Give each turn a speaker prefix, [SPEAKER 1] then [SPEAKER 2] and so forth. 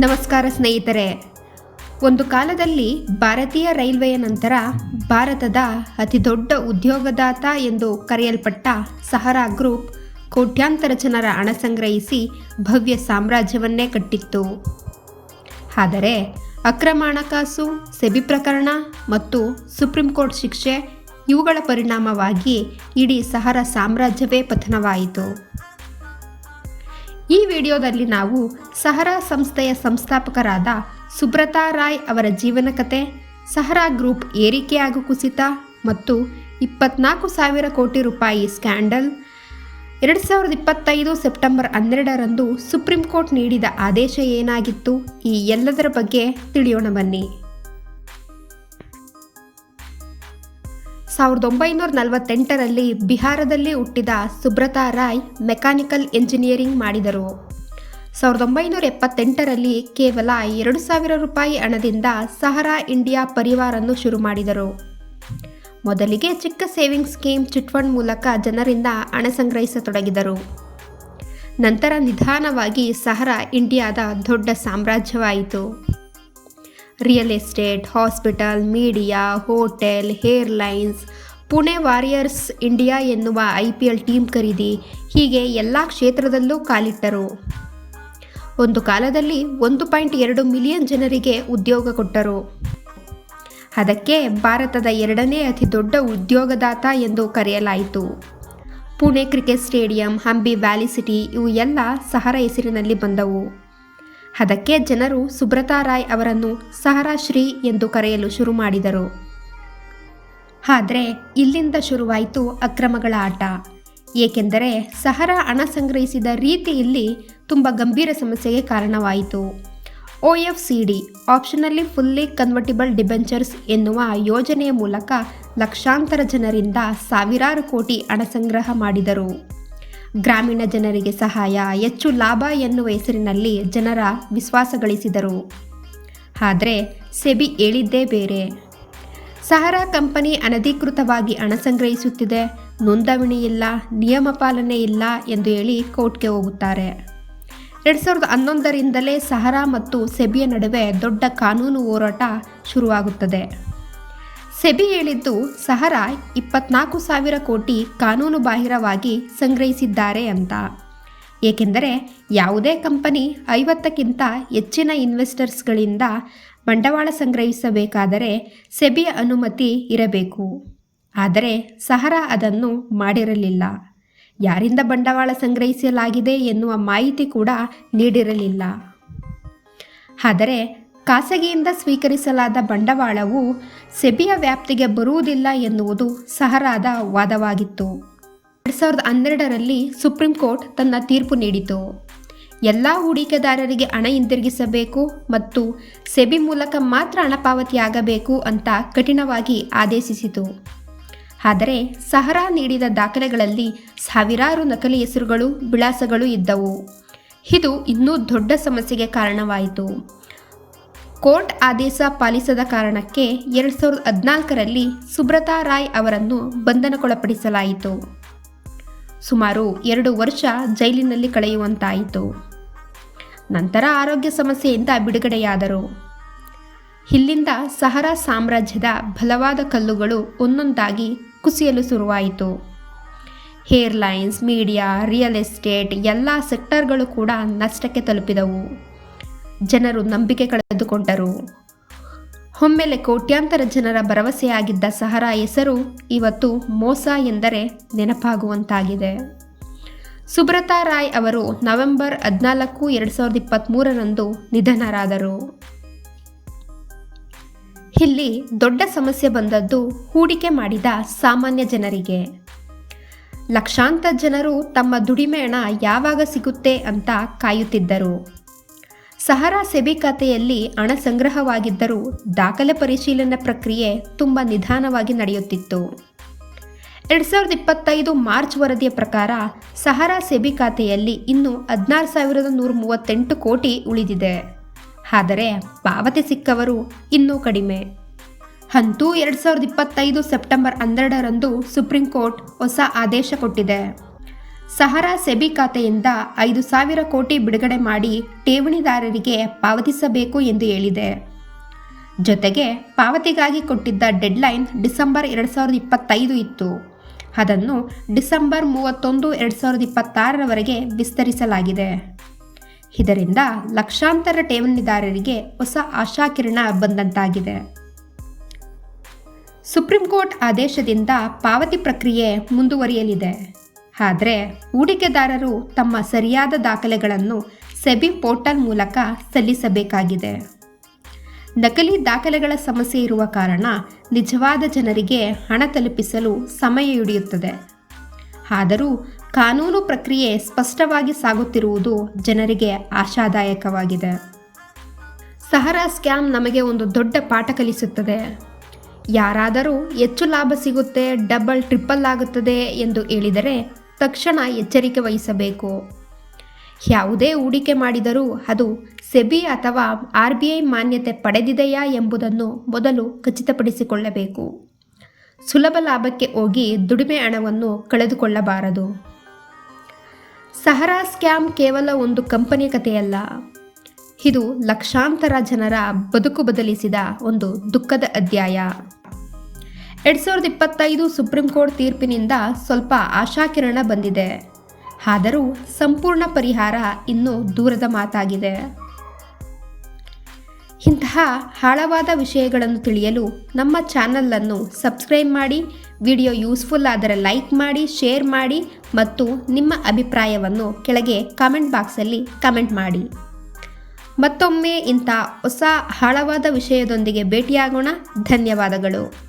[SPEAKER 1] ನಮಸ್ಕಾರ ಸ್ನೇಹಿತರೆ. ಒಂದು ಕಾಲದಲ್ಲಿ ಭಾರತೀಯ ರೈಲ್ವೆಯ ನಂತರ ಭಾರತದ ಅತಿದೊಡ್ಡ ಉದ್ಯೋಗದಾತ ಎಂದು ಕರೆಯಲ್ಪಟ್ಟ ಸಹರಾ ಗ್ರೂಪ್ ಕೋಟ್ಯಾಂತರ ಜನರ ಹಣ ಸಂಗ್ರಹಿಸಿ ಭವ್ಯ ಸಾಮ್ರಾಜ್ಯವನ್ನೇ ಕಟ್ಟಿತ್ತು. ಆದರೆ ಅಕ್ರಮ ಹಣಕಾಸು ಸೆಬಿ ಪ್ರಕರಣ ಮತ್ತು ಸುಪ್ರೀಂ ಕೋರ್ಟ್ ಶಿಕ್ಷೆ ಇವುಗಳ ಪರಿಣಾಮವಾಗಿ ಇಡೀ ಸಹರ ಸಾಮ್ರಾಜ್ಯವೇ ಪತನವಾಯಿತು. ಈ ವಿಡಿಯೋದಲ್ಲಿ ನಾವು ಸಹರಾ ಸಂಸ್ಥೆಯ ಸಂಸ್ಥಾಪಕರಾದ ಸುಬ್ರತಾ ರಾಯ್ ಅವರ ಜೀವನ ಕತೆ, ಸಹರಾ ಗ್ರೂಪ್ ಏರಿಕೆ ಹಾಗೂ ಕುಸಿತ ಮತ್ತು ಇಪ್ಪತ್ನಾಲ್ಕು ಸಾವಿರ ಕೋಟಿ ರೂಪಾಯಿ ಸ್ಕ್ಯಾಂಡಲ್ ಎರಡು ಸಾವಿರದ ಇಪ್ಪತ್ತೈದು ಸೆಪ್ಟೆಂಬರ್ ಹನ್ನೆರಡರಂದು ಸುಪ್ರೀಂ ಕೋರ್ಟ್ ನೀಡಿದ ಆದೇಶ ಏನಾಗಿತ್ತು, ಈ ಎಲ್ಲದರ ಬಗ್ಗೆ ತಿಳಿಯೋಣ ಬನ್ನಿ. ಸಾವಿರದ ಒಂಬೈನೂರ ನಲವತ್ತೆಂಟರಲ್ಲಿ ಬಿಹಾರದಲ್ಲಿ ಹುಟ್ಟಿದ ಸುಬ್ರತಾ ರಾಯ್ ಮೆಕ್ಯಾನಿಕಲ್ ಎಂಜಿನಿಯರಿಂಗ್ ಮಾಡಿದರು. ಸಾವಿರದ ಒಂಬೈನೂರ ಎಪ್ಪತ್ತೆಂಟರಲ್ಲಿ ಕೇವಲ ಎರಡು ಸಾವಿರ ರೂಪಾಯಿ ಹಣದಿಂದ ಸಹರಾ ಇಂಡಿಯಾ ಪರಿವಾರನ್ನು ಶುರು ಮಾಡಿದರು. ಮೊದಲಿಗೆ ಚಿಕ್ಕ ಸೇವಿಂಗ್ ಸ್ಕೀಮ್ ಚಿಟ್ಫಂಡ್ ಮೂಲಕ ಜನರಿಂದ ಹಣ ಸಂಗ್ರಹಿಸತೊಡಗಿದರು. ನಂತರ ನಿಧಾನವಾಗಿ ಸಹರಾ ಇಂಡಿಯಾದ ದೊಡ್ಡ ಸಾಮ್ರಾಜ್ಯವಾಯಿತು. Real estate hospital media hotel airlines Pune warriors India ಎನ್ನುವ ಐ ಪಿ ಎಲ್ ಟೀಮ್ ಖರೀದಿ ಹೀಗೆ ಎಲ್ಲ ಕ್ಷೇತ್ರದಲ್ಲೂ ಕಾಲಿಟ್ಟರು. ಒಂದು ಕಾಲದಲ್ಲಿ ಒಂದು ಪಾಯಿಂಟ್ ಎರಡು ಮಿಲಿಯನ್ ಜನರಿಗೆ ಉದ್ಯೋಗ ಕೊಟ್ಟರು. ಅದಕ್ಕೆ ಭಾರತದ ಎರಡನೇ ಅತಿ ದೊಡ್ಡ ಉದ್ಯೋಗದಾತ ಎಂದು ಕರೆಯಲಾಯಿತು. Pune cricket stadium Aamby valley city ಇವು ಎಲ್ಲ ಸಹರ ಹೆಸರಿನಲ್ಲಿ ಬಂದವು. ಅದಕ್ಕೆ ಜನರು ಸುಬ್ರತಾ ರಾಯ್ ಅವರನ್ನು ಸಹರಾ ಶ್ರೀ ಎಂದು ಕರೆಯಲು ಶುರು ಮಾಡಿದರು. ಆದರೆ ಇಲ್ಲಿಂದ ಶುರುವಾಯಿತು ಅಕ್ರಮಗಳ ಆಟ. ಏಕೆಂದರೆ ಸಹರಾ ಹಣ ಸಂಗ್ರಹಿಸಿದ ರೀತಿಯಲ್ಲಿ ತುಂಬ ಗಂಭೀರ ಸಮಸ್ಯೆಗೆ ಕಾರಣವಾಯಿತು. O F C D optionally fully convertible debentures ಎನ್ನುವ ಯೋಜನೆಯ ಮೂಲಕ ಲಕ್ಷಾಂತರ ಜನರಿಂದ ಸಾವಿರಾರು ಕೋಟಿ ಹಣ ಸಂಗ್ರಹ ಮಾಡಿದರು. ಗ್ರಾಮೀಣ ಜನರಿಗೆ ಸಹಾಯ, ಹೆಚ್ಚು ಲಾಭ ಎನ್ನುವ ಹೆಸರಿನಲ್ಲಿ ಜನರ ವಿಶ್ವಾಸ ಗಳಿಸಿದರು. ಆದರೆ ಸೆಬಿ ಹೇಳಿದ್ದೇ ಬೇರೆ. ಸಹರಾ ಕಂಪನಿ ಅನಧಿಕೃತವಾಗಿ ಹಣ ಸಂಗ್ರಹಿಸುತ್ತಿದೆ ನೋಂದಣಿ ಇಲ್ಲ ನಿಯಮ ಪಾಲನೆ ಇಲ್ಲ ಎಂದು ಹೇಳಿ ಕೋರ್ಟ್ಗೆ ಹೋಗುತ್ತಾರೆ. ಎರಡು ಸಾವಿರದ ಹನ್ನೊಂದರಿಂದಲೇ ಸಹರಾ ಮತ್ತು ಸೆಬಿಯ ನಡುವೆ ದೊಡ್ಡ ಕಾನೂನು ಹೋರಾಟ ಶುರುವಾಗುತ್ತದೆ. ಸೆಬಿ ಹೇಳಿದ್ದು ಸಹರಾ ಇಪ್ಪತ್ನಾಲ್ಕು ಸಾವಿರ ಕೋಟಿ ಕಾನೂನು ಬಾಹಿರವಾಗಿ ಸಂಗ್ರಹಿಸಿದ್ದಾರೆ ಅಂತ. ಏಕೆಂದರೆ ಯಾವುದೇ ಕಂಪನಿ ಐವತ್ತಕ್ಕಿಂತ ಹೆಚ್ಚಿನ ಇನ್ವೆಸ್ಟರ್ಸ್ಗಳಿಂದ ಬಂಡವಾಳ ಸಂಗ್ರಹಿಸಬೇಕಾದರೆ ಸೆಬಿಯ ಅನುಮತಿ ಇರಬೇಕು. ಆದರೆ ಸಹರಾ ಅದನ್ನು ಮಾಡಿರಲಿಲ್ಲ. ಯಾರಿಂದ ಬಂಡವಾಳ ಸಂಗ್ರಹಿಸಲಾಗಿದೆ ಎನ್ನುವ ಮಾಹಿತಿ ಕೂಡ ನೀಡಿರಲಿಲ್ಲ. ಆದರೆ ಖಾಸಗಿಯಿಂದ ಸ್ವೀಕರಿಸಲಾದ ಬಂಡವಾಳವು ಸೆಬಿಯ ವ್ಯಾಪ್ತಿಗೆ ಬರುವುದಿಲ್ಲ ಎನ್ನುವುದು ಸಹರಾದ ವಾದವಾಗಿತ್ತು. ಎರಡು ಸಾವಿರದ ಹನ್ನೆರಡರಲ್ಲಿ ಸುಪ್ರೀಂ ಕೋರ್ಟ್ ತನ್ನ ತೀರ್ಪು ನೀಡಿತು. ಎಲ್ಲ ಹೂಡಿಕೆದಾರರಿಗೆ ಹಣ ಹಿಂದಿರುಗಿಸಬೇಕು ಮತ್ತು ಸೆಬಿ ಮೂಲಕ ಮಾತ್ರ ಹಣ ಪಾವತಿಯಾಗಬೇಕು ಅಂತ ಕಠಿಣವಾಗಿ ಆದೇಶಿಸಿತು. ಆದರೆ ಸಹರಾ ನೀಡಿದ ದಾಖಲೆಗಳಲ್ಲಿ ಸಾವಿರಾರು ನಕಲಿ ಹೆಸರುಗಳು, ವಿಳಾಸಗಳು ಇದ್ದವು. ಇದು ಇನ್ನೂ ದೊಡ್ಡ ಸಮಸ್ಯೆಗೆ ಕಾರಣವಾಯಿತು. ಕೋರ್ಟ್ ಆದೇಶ ಪಾಲಿಸದ ಕಾರಣಕ್ಕೆ ಎರಡು ಸಾವಿರದ ಹದಿನಾಲ್ಕರಲ್ಲಿ ಸುಬ್ರತಾ ರಾಯ್ ಅವರನ್ನು ಬಂಧನಕ್ಕೊಳಪಡಿಸಲಾಯಿತು. ಸುಮಾರು ಎರಡು ವರ್ಷ ಜೈಲಿನಲ್ಲಿ ಕಳೆಯುವಂತಾಯಿತು. ನಂತರ ಆರೋಗ್ಯ ಸಮಸ್ಯೆಯಿಂದ ಬಿಡುಗಡೆಯಾದರು. ಇಲ್ಲಿಂದ ಸಹರಾ ಸಾಮ್ರಾಜ್ಯದ ಬಲವಾದ ಕಲ್ಲುಗಳು ಒಂದೊಂದಾಗಿ ಕುಸಿಯಲು ಶುರುವಾಯಿತು. ಏರ್ಲೈನ್ಸ್, ಮೀಡಿಯಾ, ರಿಯಲ್ ಎಸ್ಟೇಟ್ ಎಲ್ಲ ಸೆಕ್ಟರ್ಗಳು ಕೂಡ ನಷ್ಟಕ್ಕೆ ತಲುಪಿದವು. ಜನರು ನಂಬಿಕೆ ಕಳೆದುಕೊಂಡರು. ಒಮ್ಮೆಲೆ ಕೋಟ್ಯಾಂತರ ಜನರ ಭರವಸೆಯಾಗಿದ್ದ ಸಹರಾ ಹೆಸರು ಇವತ್ತು ಮೋಸ ಎಂದರೆ ನೆನಪಾಗುವಂತಾಗಿದೆ. ಸುಬ್ರತಾ ರಾಯ್ ಅವರು ನವೆಂಬರ್ ಹದಿನಾಲ್ಕು, ಎರಡು ಸಾವಿರದ ಇಪ್ಪತ್ತ್ಮೂರರಂದು ನಿಧನರಾದರು. ಇಲ್ಲಿ ದೊಡ್ಡ ಸಮಸ್ಯೆ ಬಂದದ್ದು ಹೂಡಿಕೆ ಮಾಡಿದ ಸಾಮಾನ್ಯ ಜನರಿಗೆ. ಲಕ್ಷಾಂತರ ಜನರು ತಮ್ಮ ದುಡಿಮೆ ಹಣ ಯಾವಾಗ ಸಿಗುತ್ತೆ ಅಂತ ಕಾಯುತ್ತಿದ್ದರು. ಸಹರಾ ಸೆಬಿ ಖಾತೆಯಲ್ಲಿ ಹಣ ಸಂಗ್ರಹವಾಗಿದ್ದರೂ ದಾಖಲೆ ಪರಿಶೀಲನೆ ಪ್ರಕ್ರಿಯೆ ತುಂಬ ನಿಧಾನವಾಗಿ ನಡೆಯುತ್ತಿತ್ತು. ಎರಡು ಸಾವಿರದ ಇಪ್ಪತ್ತೈದು ಮಾರ್ಚ್ ವರದಿಯ ಪ್ರಕಾರ ಸಹರಾ ಸೆಬಿ ಖಾತೆಯಲ್ಲಿ ಇನ್ನೂ ಹದಿನಾರು ಸಾವಿರದ ನೂರ ಮೂವತ್ತೆಂಟು ಕೋಟಿ ಉಳಿದಿದೆ. ಆದರೆ ಪಾವತಿ ಸಿಕ್ಕವರು ಇನ್ನೂ ಕಡಿಮೆ. ಅಂತೂ ಎರಡು ಸಾವಿರದ ಇಪ್ಪತ್ತೈದು ಸೆಪ್ಟೆಂಬರ್ ಹನ್ನೆರಡರಂದು ಸುಪ್ರೀಂ ಕೋರ್ಟ್ ಹೊಸ ಆದೇಶ ಕೊಟ್ಟಿದೆ. ಸಹರಾ ಸೆಬಿ ಖಾತೆಯಿಂದ ಐದು ಸಾವಿರ ಕೋಟಿ ಬಿಡುಗಡೆ ಮಾಡಿ ಠೇವಣಿದಾರರಿಗೆ ಪಾವತಿಸಬೇಕು ಎಂದು ಹೇಳಿದೆ. ಜೊತೆಗೆ ಪಾವತಿಗಾಗಿ ಕೊಟ್ಟಿದ್ದ ಡೆಡ್ಲೈನ್ ಡಿಸೆಂಬರ್ ಎರಡು ಸಾವಿರದ ಇಪ್ಪತ್ತೈದು ಇತ್ತು. ಅದನ್ನು ಡಿಸೆಂಬರ್ ಮೂವತ್ತೊಂದು ಎರಡು ಸಾವಿರದ ಇಪ್ಪತ್ತಾರರವರೆಗೆ ವಿಸ್ತರಿಸಲಾಗಿದೆ. ಇದರಿಂದ ಲಕ್ಷಾಂತರ ಠೇವಣಿದಾರರಿಗೆ ಹೊಸ ಆಶಾಕಿರಣ ಬಂದಂತಾಗಿದೆ. ಸುಪ್ರೀಂ ಕೋರ್ಟ್ ಆದೇಶದಿಂದ ಪಾವತಿ ಪ್ರಕ್ರಿಯೆ ಮುಂದುವರಿಯಲಿದೆ. ಆದರೆ ಹೂಡಿಕೆದಾರರು ತಮ್ಮ ಸರಿಯಾದ ದಾಖಲೆಗಳನ್ನು ಸೆಬಿ ಪೋರ್ಟಲ್ ಮೂಲಕ ಸಲ್ಲಿಸಬೇಕಾಗಿದೆ. ನಕಲಿ ದಾಖಲೆಗಳ ಸಮಸ್ಯೆ ಇರುವ ಕಾರಣ ನಿಜವಾದ ಜನರಿಗೆ ಹಣ ತಲುಪಿಸಲು ಸಮಯ ಹಿಡಿಯುತ್ತದೆ. ಆದರೂ ಕಾನೂನು ಪ್ರಕ್ರಿಯೆ ಸ್ಪಷ್ಟವಾಗಿ ಸಾಗುತ್ತಿರುವುದು ಜನರಿಗೆ ಆಶಾದಾಯಕವಾಗಿದೆ. ಸಹರಾ ಸ್ಕ್ಯಾಮ್ ನಮಗೆ ಒಂದು ದೊಡ್ಡ ಪಾಠ ಕಲಿಸುತ್ತದೆ. ಯಾರಾದರೂ ಹೆಚ್ಚು ಲಾಭ ಸಿಗುತ್ತೆ, ಡಬಲ್, ಟ್ರಿಪಲ್ ಆಗುತ್ತದೆ ಎಂದು ಹೇಳಿದರೆ ತಕ್ಷಣ ಎಚ್ಚರಿಕೆ ವಹಿಸಬೇಕು. ಯಾವುದೇ ಹೂಡಿಕೆ ಮಾಡಿದರೂ ಅದು ಸೆಬಿ ಅಥವಾ ಆರ್ ಬಿ ಐ ಮಾನ್ಯತೆ ಪಡೆದಿದೆಯಾ ಎಂಬುದನ್ನು ಮೊದಲು ಖಚಿತಪಡಿಸಿಕೊಳ್ಳಬೇಕು. ಸುಲಭ ಲಾಭಕ್ಕೆ ಹೋಗಿ ದುಡಿಮೆ ಹಣವನ್ನು ಕಳೆದುಕೊಳ್ಳಬಾರದು. ಸಹರಾ ಸ್ಕ್ಯಾಮ್ ಕೇವಲ ಒಂದು ಕಂಪನಿ ಕಥೆಯಲ್ಲ. ಇದು ಲಕ್ಷಾಂತರ ಜನರ ಬದುಕು ಬದಲಿಸಿದ ಒಂದು ದುಃಖದ ಅಧ್ಯಾಯ. ಎರಡು ಸಾವಿರದ ಇಪ್ಪತ್ತೈದು ಸುಪ್ರೀಂ ಕೋರ್ಟ್ ತೀರ್ಪಿನಿಂದ ಸ್ವಲ್ಪ ಆಶಾಕಿರಣ ಬಂದಿದೆ. ಆದರೂ ಸಂಪೂರ್ಣ ಪರಿಹಾರ ಇನ್ನೂ ದೂರದ ಮಾತಾಗಿದೆ. ಇಂತಹ ಆಳವಾದ ವಿಷಯಗಳನ್ನು ತಿಳಿಯಲು ನಮ್ಮ ಚಾನಲನ್ನು ಸಬ್ಸ್ಕ್ರೈಬ್ ಮಾಡಿ, ವಿಡಿಯೋ ಯೂಸ್ಫುಲ್ ಆದರೆ ಲೈಕ್ ಮಾಡಿ, ಶೇರ್ ಮಾಡಿ ಮತ್ತು ನಿಮ್ಮ ಅಭಿಪ್ರಾಯವನ್ನು ಕೆಳಗೆ ಕಾಮೆಂಟ್ ಬಾಕ್ಸಲ್ಲಿ ಕಮೆಂಟ್ ಮಾಡಿ. ಮತ್ತೊಮ್ಮೆ ಇಂಥ ಹೊಸ ಆಳವಾದ ವಿಷಯದೊಂದಿಗೆ ಭೇಟಿಯಾಗೋಣ. ಧನ್ಯವಾದಗಳು.